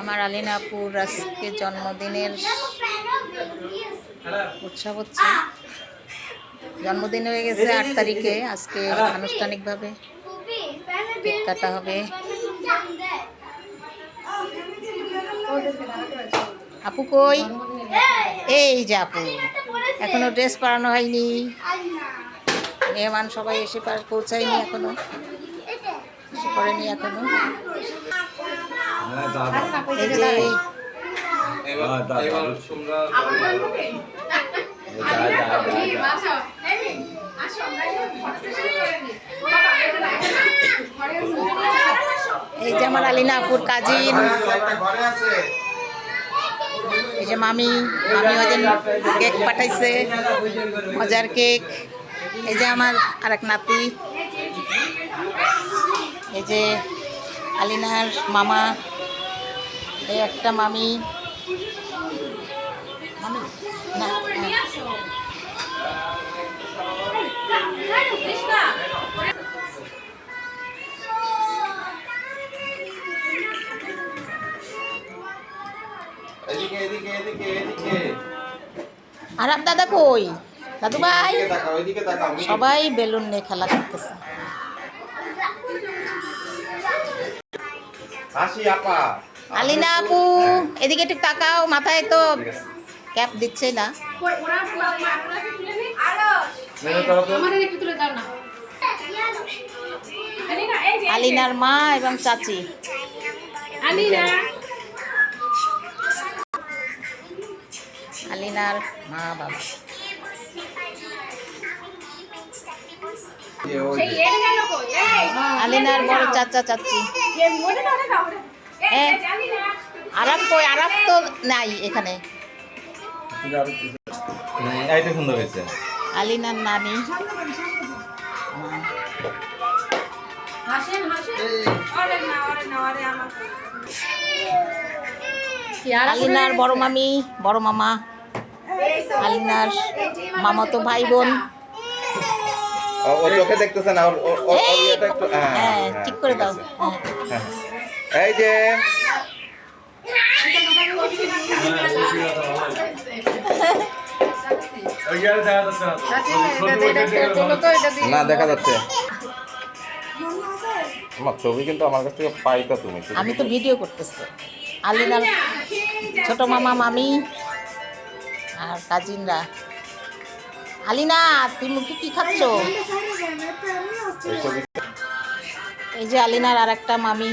আমার আলিনাপুর আজকে জন্মদিনের উৎসব হচ্ছে। জন্মদিন হয়ে গেছে আট তারিখে। আজকে আনুষ্ঠানিকভাবে কেক কাটা হবে। আপু কই? এই যে আপু, এখনও ড্রেস পরানো হয়নি। মেহমান সবাই এসে পৌঁছায়নি এখনও। এসে পড়েনি এখনও। এই যে এবার এবার তোমরা এই যে আমার আলিনা আপুর কাজিন এই যে মামি মামি ওদের কেক পাঠাইছে। মজার কেক। এই যে আমার আরেক নাতি। এই যে আলিনার মামা। এই একটা মামি। না আর আপ দাদা কই? দাদু ভাই। সবাই বেলুন নিয়ে খেলা করতেছে। হাসি আপা। আলিনা আপু এদিকে একটু তাকাও মাথায় তো ক্যাপ দিচ্ছে না। আলিনার মা এবং চাচি। আলিনার মা বাবা। আলিনার বড় চাচা চাচি। আরাম কই? আরাম তো নাই এখানে। হুম, এইটা সুন্দর হয়েছে। আলিনার নানি আলিনার বড় মামি বড় মামা। আলিনার মামাতো ভাই বোন। ও চোখে দেখতেছে না হ্যাঁ, হ্যাঁ হ্যাঁ, ঠিক করে দাও। হ্যাঁ। এই যে। না দেখা যাচ্ছে। আমার ছবি কিন্তু আমার কাছ থেকে পাইতা তুমি আমি তো ভিডিও করতেছি। আলিনার ছোট মামা মামি আর কাজিনরা। আলিনা তুমি মুখে কি খাচ্ছ? ছবি এই যে আলিনার আর একটা মামি।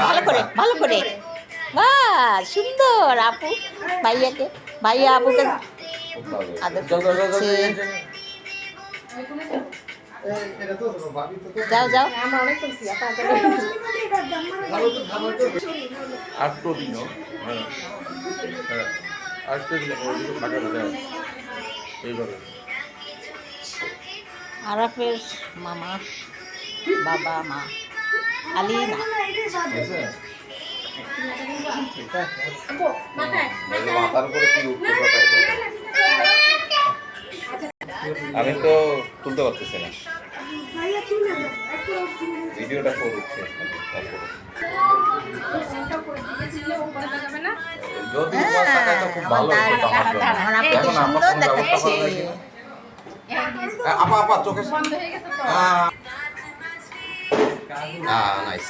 ভালো করে ভালো করে। বাহ সুন্দর আপু ভাইয়াকে। ভাইয়া আপুকে আদর করছে। যাও যাও। দিন ফাঁকা বোঝা এইভাবে। আরাফের মামা বাবা মা আলিনা আমি তো তুলতে পারতেছি না। ভিডিওটা করছে তো খুব ভালো এখন আমার কোনো ব্যবস্থা করা লাগবে। আ- আপা আপা চোখে নাইস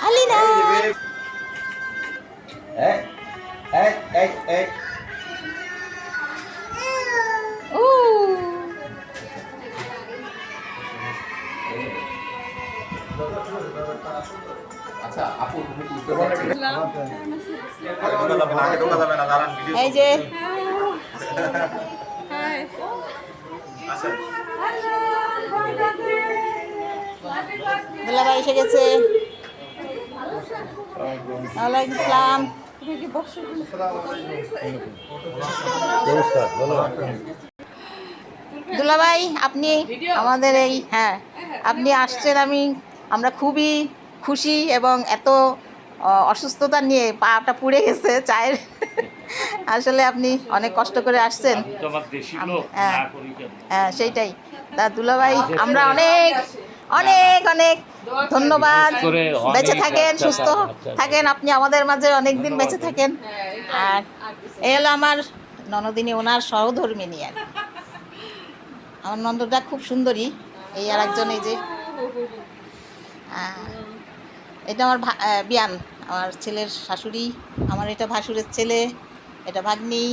আলিনা! এই এই এই এই। এই যে। দুলাভাই এসে গেছে। ওয়ালাইকুম দুলাভাই আপনি আমাদের এই হ্যাঁ আপনি আসছেন আমি আমরা খুবই খুশি এবং এত অসুস্থতা নিয়ে পাটা পুড়ে গেছে চায়ের। আসলে আপনি অনেক কষ্ট করে আসছেন। হ্যাঁ। হ্যাঁ সেইটাই। তা দুলাভাই আমরা অনেক অনেক অনেক ধন্যবাদ। বেঁচে থাকেন আচ্ছা, সুস্থ আচ্ছা। থাকেন। আপনি আমাদের মাঝে অনেক দিন বেঁচে থাকেন। আর এই হলো আমার ননদিনী ওনার সহধর্মিনী আর। আমার নন্দটা খুব সুন্দরী। এই আর একজন এই যে। আহ, এটা আমার বিয়ান আমার ছেলের শাশুড়ি আমার এটা ভাসুরের ছেলে এটা ভাগ্নি।